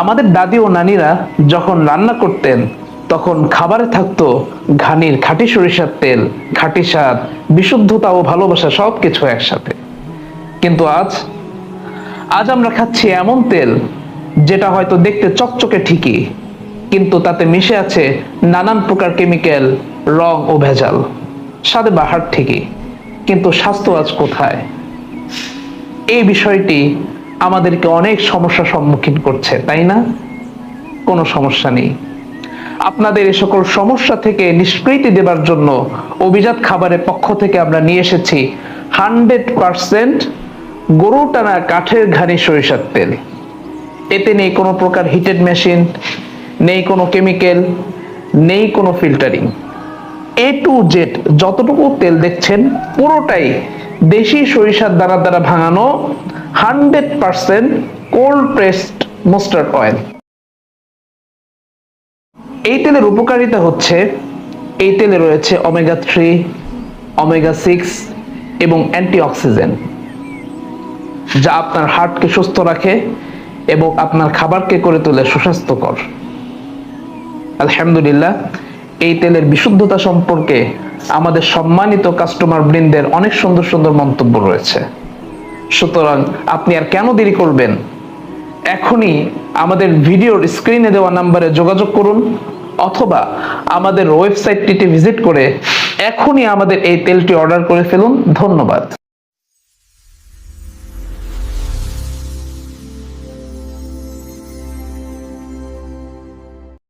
আমাদের দাদি ও নানিরা যখন রান্না করতেন, তখন খাবারে থাকতো ঘানির খাঁটি সরিষার তেল, খাঁটি স্বাদ, বিশুদ্ধতা ও ভালোবাসা সব কিছু একসাথে। কিন্তু আজ আজ আমরা খাচ্ছি এমন তেল, যেটা হয়তো দেখতে চকচকে ঠিকই, কিন্তু তাতে মিশে আছে নানান প্রকার কেমিক্যাল, রং ও ভেজাল। স্বাদে বাহার ঠিকই, কিন্তু স্বাস্থ্য আজ কোথায়? এই বিষয়টি আমাদেরকে অনেক সমস্যার সম্মুখীন করছে, তাই না? কোনো সমস্যা নেই। আপনাদের এ সকল সমস্যা থেকে নিষ্কৃতি দেবার জন্য অভিজাত খাবারের পক্ষ থেকে আমরা নিয়ে এসেছি হান্ড্রেড পারসেন্ট গরু টানা কাঠের ঘানি সরিষার তেল। এতে নেই কোনো প্রকার হিটেড মেশিন, নেই কোনো কেমিক্যাল, নেই কোনো ফিল্টারিং। এ টু জেড যতটুকু তেল দেখছেন পুরোটাই দেশি সরিষার দ্বারা দ্বারা ভাঙানো hundred percent cold pressed mustard oil. এই তেলের উপকারিতা হচ্ছে, এই তেলে রয়েছে ওমেগা থ্রি ওমেগা সিক্স এবং অ্যান্টিঅক্সিডেন্ট যা আপনার হার্টকে সুস্থ রাখে এবং আপনার খাবারকে করে তোলে সুস্বাস্থ্যকর। আলহামদুলিল্লাহ, এই তেলের বিশুদ্ধতা সম্পর্কে আমাদের সম্মানিত কাস্টমার বৃন্দের অনেক সুন্দর সুন্দর মন্তব্য রয়েছে। সুতরাং আপনি আর কেন দেরি করবেন? এখনই আমাদের ভিডিওর স্ক্রিনে দেওয়া নাম্বারে যোগাযোগ করুন, অথবা আমাদের ওয়েবসাইটটিতে ভিজিট করে এখনই আমাদের এই তেলটি অর্ডার করে ফেলুন। ধন্যবাদ।